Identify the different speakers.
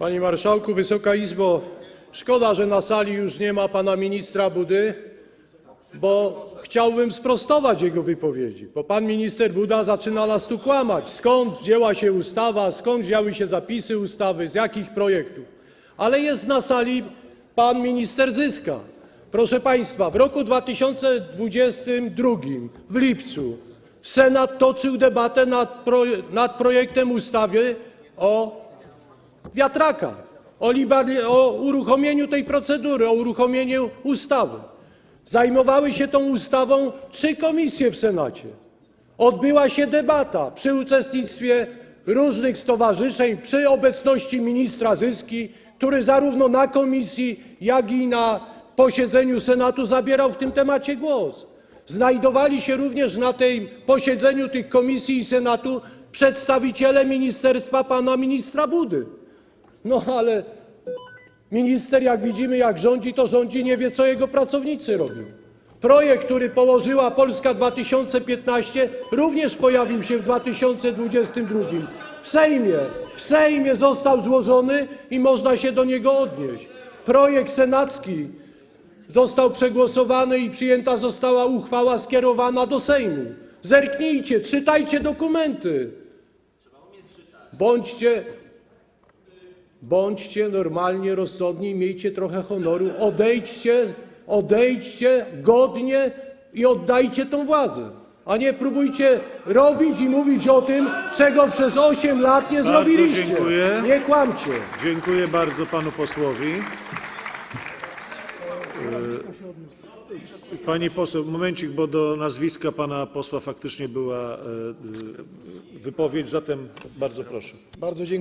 Speaker 1: Panie Marszałku, Wysoka Izbo, szkoda, że na sali już nie ma pana ministra Budy, bo chciałbym sprostować jego wypowiedzi, bo pan minister Buda zaczyna nas tu kłamać, skąd wzięła się ustawa, skąd wzięły się zapisy ustawy, z jakich projektów. Ale jest na sali pan minister Zyska. Proszę państwa, w roku 2022 w lipcu Senat toczył debatę nad, nad projektem ustawy o liber- o uruchomieniu tej procedury, o uruchomieniu ustawy. Zajmowały się tą ustawą trzy komisje w Senacie. Odbyła się debata przy uczestnictwie różnych stowarzyszeń, przy obecności ministra Zyski, który zarówno na komisji, jak i na posiedzeniu Senatu zabierał w tym temacie głos. Znajdowali się również na tym posiedzeniu tych komisji i Senatu przedstawiciele ministerstwa pana ministra Budy. No ale minister, jak widzimy, jak rządzi, to rządzi, nie wie, co jego pracownicy robią. Projekt, który położyła Polska 2015, również pojawił się w 2022. W Sejmie, w Sejmie został złożony i można się do niego odnieść. Projekt senacki został przegłosowany i przyjęta została uchwała skierowana do Sejmu. Zerknijcie, czytajcie dokumenty. Bądźcie, bądźcie normalnie rozsądni, miejcie trochę honoru, odejdźcie, odejdźcie godnie i oddajcie tą władzę. A nie próbujcie robić i mówić o tym, czego przez 8 lat nie zrobiliście.
Speaker 2: dziękuję.
Speaker 1: Nie kłamcie.
Speaker 2: Dziękuję bardzo panu posłowi. E, Pani poseł, momencik, bo do nazwiska pana posła faktycznie była e, e, wypowiedź, zatem bardzo proszę.
Speaker 3: Bardzo dziękuję.